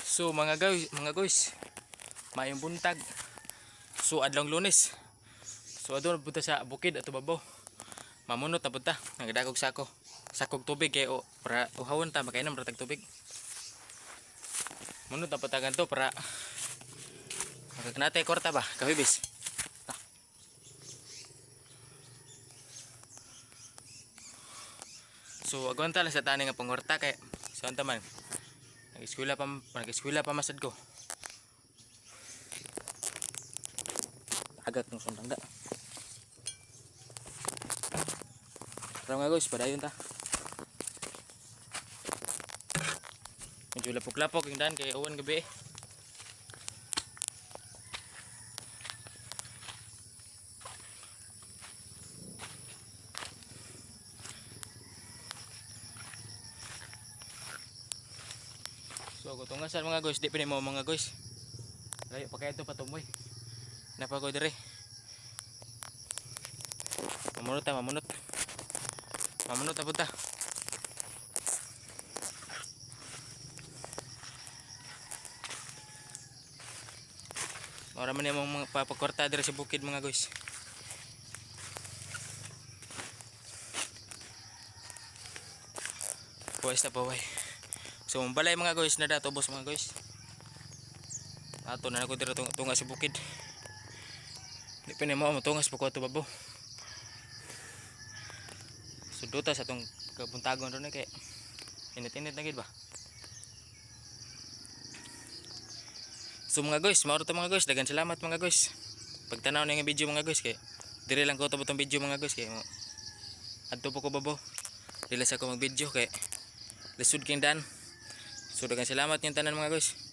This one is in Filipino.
So mga guys, mga guys, mayong buntag. So adlong lunes. So adto na punta sa bukid ato babaw. Mamunot na punta, nagdagog sako. Sakog tubig kay para uhawon ta makainom ra tag tubig. Munot na punta ganto para Magkagnatay kwarta ba? Kabibis. Ah. So agwanta lang sa tani nga pangwarta kay so, man. Nag-eskwela pa nag-eskwela pa masad ko. Agak ng sundang da. Tara nga guys, padayon ta. Medyo lapok-lapok yung daan kay uwan gabi eh. So kutungan sa mga guys, di pa mo mga guys. Layo pa kaya ito patumoy. Napago dire. Mamunot ta, mamunot. Mamunot na punta. Ora man yung mga papakwarta dire sa bukid mga guys. Buwis na buhay. So balay mga guys na dato boss mga guys. Ato na ako tung tunga sa bukid. Di pa mo matungas pa ko ato babo. Suduta sa tong kabuntagon ron kay init-init na ba. So mga guys, mao to mga guys, dagan salamat mga guys. Pagtanaw na yung video mga guys kay dire lang ko to butong video mga guys kay mo adto po ko babo. Dili sa ko mag video kay lisod king dan. So dagan salamat yung tanan mga guys.